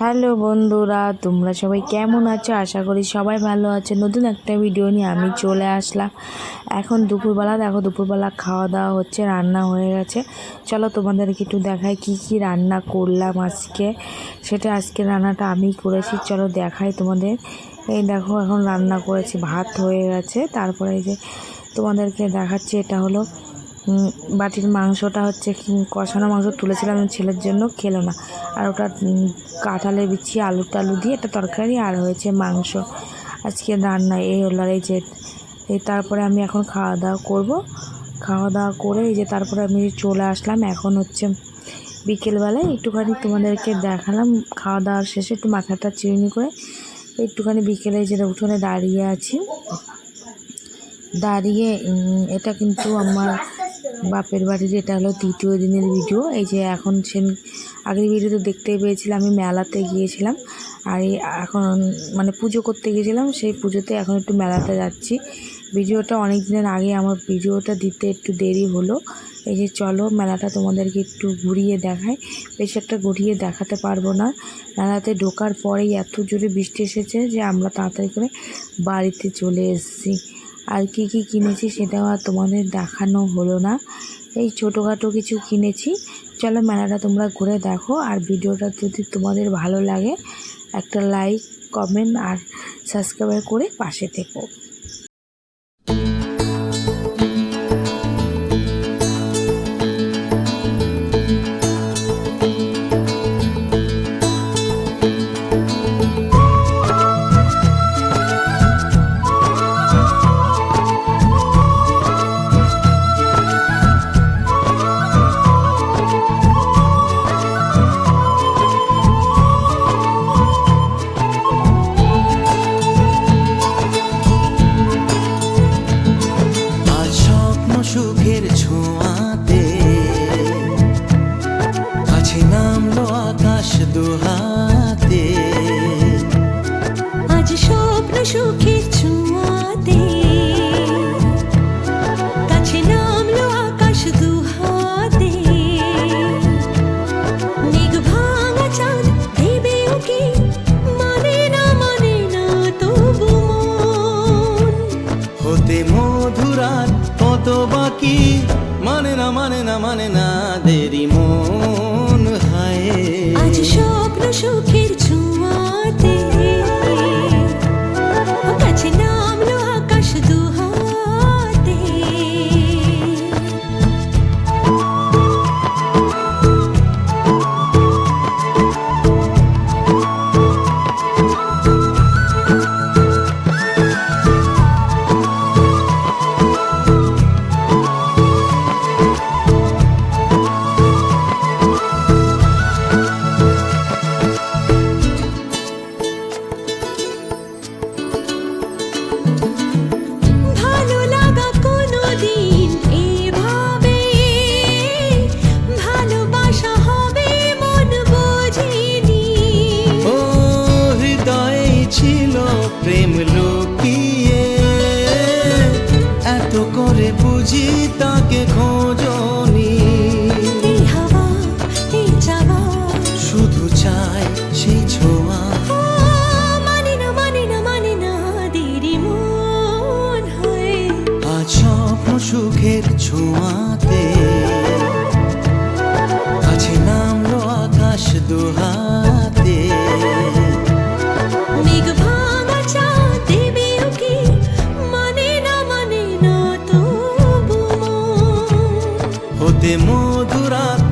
Hello বন্ধুরা, তোমরা সবাই কেমন আছো? আশা করি সবাই ভালো আছে। নতুন একটা ভিডিও নিয়ে আমি চলে আসলাম। এখন দুপুরবেলা, দেখো দুপুরবেলা খাওয়া দাওয়া হচ্ছে, রান্না হয়ে গেছে। চলো তোমাদেরকে একটু দেখাই কি কি রান্না করলাম আজকে। সেটা আজকে রান্নাটা আমি করেছি, চলো দেখাই তোমাদের। এই দেখো, এখন রান্না করেছি, ভাত হয়ে গেছে। তারপরে এই যে তোমাদেরকে দেখাচ্ছি, এটা হলো বাটির মাংসটা হচ্ছে কষানো মাংস তুলেছিলাম, ছেলের জন্য খেলো না। আর ওটা কাঁঠালে বিছিয়ে আলু টালু দিয়ে একটা তরকারি আর হয়েছে মাংস। আজকে রান্না এই হলো এই যে, এই তারপরে আমি এখন খাওয়া দাওয়া করব। খাওয়া দাওয়া করে এই যে তারপরে আমি চলে আসলাম। এখন হচ্ছে বিকেলবেলায় একটুখানি তোমাদেরকে দেখালাম। খাওয়া দাওয়ার শেষে একটু মাথাটা চিরুনি করে একটুখানি বিকেলে যেটা উঠোনে দাঁড়িয়ে আছি। দাঁড়িয়ে এটা কিন্তু আমার বাপের বাড়ির এটা হলো তৃতীয় দিনের ভিডিও এই যে এখন সে আগের ভিডিওতে দেখতেই পেয়েছিলাম, আমি মেলাতে গিয়েছিলাম। আর এই এখন মানে পুজো করতে গিয়েছিলাম, সেই পুজোতে এখন একটু মেলাতে যাচ্ছি। ভিডিওটা অনেক দিনের আগে আমার ভিডিওটা দিতে একটু দেরি হলো। এই যে চলো মেলাটা তোমাদেরকে একটু ঘুরিয়ে দেখায় বেশি একটা ঘুরিয়ে দেখাতে পারব না। মেলাতে ঢোকার পরেই এত জোরে বৃষ্টি এসেছে যে আমরা তাড়াতাড়ি করে বাড়িতে চলে এসেছি। আর কি কি কিনেছি সেটাও আর তোমাদের দেখানো হলো না। এই ছোটোখাটো কিছু কিনেছি। চলো মেলাটা তোমরা ঘুরে দেখো। আর ভিডিওটা যদি তোমাদের ভালো লাগে, একটা লাইক কমেন্ট আর সাবস্ক্রাইব করে পাশে থেকো। কাছে নামলো আকাশ দুহাতে। আজ স্বপ্ন সুখের ছোঁয়াতে। কাছে নামলো আকাশ দুহাতে। মেঘ ভাঙা চাঁদ দেবে ওকে মানে না মানে না তবু হতে মধুরাত কত বাকি মানে না মানে না মানে না দেরি মন। স্বপ্ন তাকে খোঁজনি। শুধু চাই সেই ছোঁয়া। আজ স্বপ্ন সুখের ছোঁয়াতে। কাছে নামলো আকাশ দুহাতে হতে মধুরাত